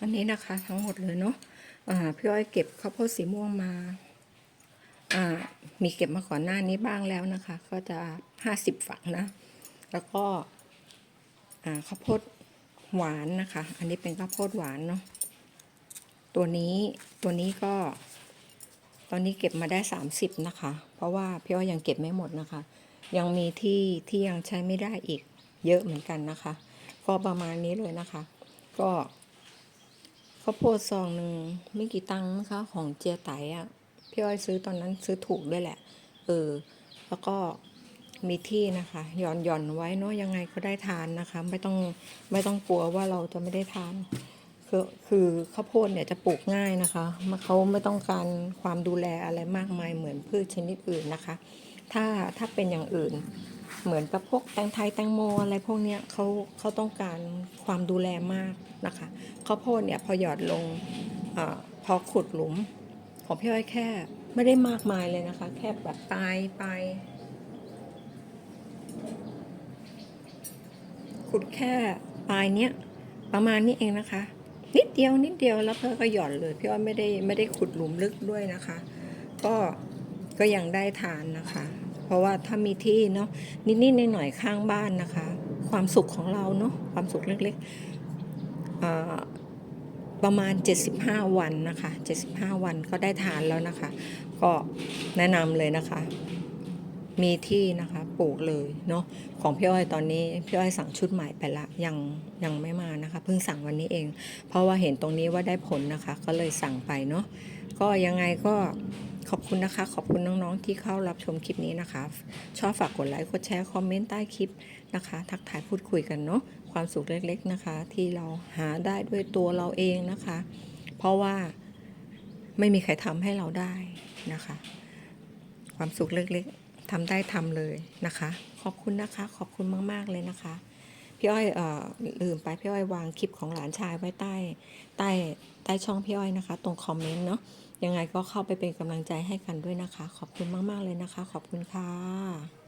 อันนี้นะคะทั้งหมดเลยเนาะพี่อ้อยเก็บข้าวโพดสีม่วงมา มีเก็บมาก่อนหน้านี้บ้างแล้วนะคะ ก็จะห้าสิบฝักนะ แล้วก็ข้าวโพดหวานนะคะ อันนี้เป็นข้าวโพดหวานเนาะ ตัวนี้ตัวนี้ก็ ตอนนี้เก็บมาได้30นะคะ เพราะว่าพี่อ้อยยังเก็บไม่หมดนะคะ ยังมีที่ที่ยังใช้ไม่ได้อีกเยอะเหมือนกันนะคะ ก็ประมาณนี้เลยนะคะ ก็ ข้าวโพดซองหนึ่งไม่กี่ตังค์นะคะของเจียไตอะ่ะพี่อ้อยซื้อตอนนั้นซื้อถูกด้วยแหละ เออ แล้วก็มีที่นะคะหย่อนหย่อนไว้เนาะยังไงก็ได้ทานนะคะ ไม่ต้องไม่ต้องกลัวว่าเราจะไม่ได้ทาน คือคือข้าวโพดเนี่ยจะปลูกง่ายนะคะมันเขาไม่ต้องการความดูแลอะไรมากมายเหมือนพืชชนิดอื่นนะคะ ถ้าถ้าเป็นอย่างอื่น เหมือนกับพวกแตงไทยแตงโมอะไรพวกเนี้ยเขาเขาต้องการความดูแลมากนะคะข้าวโพดเนี่ยพอหยอดลงอพอขุดหลุม ของพี่อ้อยแค่ไม่ได้มากมายเลยนะคะ แค่แบบปลายไป ขุดแค่ปลายเนี้ยประมาณนี้เองนะคะ นิดเดียวนิดเดียวแล้วเพื่อก็หย่อนเลยพี่อ้อยไม่ได้ไม่ได้ขุดหลุมลึกด้วยนะคะ ก็ก็ยังได้ทานนะคะ เพราะว่าถ้ามีที่เนาะนิดๆหน่อยๆข้างบ้านนะคะ ความสุขของเราเนาะความสุขเล็กๆประมาณ 75 วันนะคะ 75 วันก็ได้ทานแล้วนะคะ ก็แนะนำเลยนะคะ มีที่นะคะปลูกเลยเนาะของพี่อ้อยตอนนี้พี่อ้อยสั่งชุดใหม่ไปละยังยังไม่มานะคะเพิ่งสั่งวันนี้เอง เพราะว่าเห็นตรงนี้ว่าได้ผลนะคะ ก็เลยสั่งไปเนาะก็ยังไงก็ ขอบคุณนะคะ ขอบคุณน้องๆ ที่เข้ารับชมคลิปนี้นะคะ ชอบฝากกดไลค์กดแชร์คอมเมนต์ใต้คลิปนะคะ ทักทายพูดคุยกันเนาะความสุขเล็กๆนะคะ ที่เราหาได้ด้วยตัวเราเองนะคะ เพราะว่าไม่มีใครทำให้เราได้นะคะ ความสุขเล็กๆทำได้ทำเลยนะคะ ขอบคุณนะคะ ขอบคุณมากๆเลยนะคะ พี่อ้อยเอ่อลืมไปพี่อ้อยวางคลิปของหลานชายไว้ใต้ใต้ใต้ช่องพี่อ้อยนะคะ ตรงคอมเมนต์เนาะยังไงก็เข้าไปเป็นกำลังใจให้กันด้วยนะคะ ขอบคุณมาก ๆ เลยนะคะ ขอบคุณค่ะ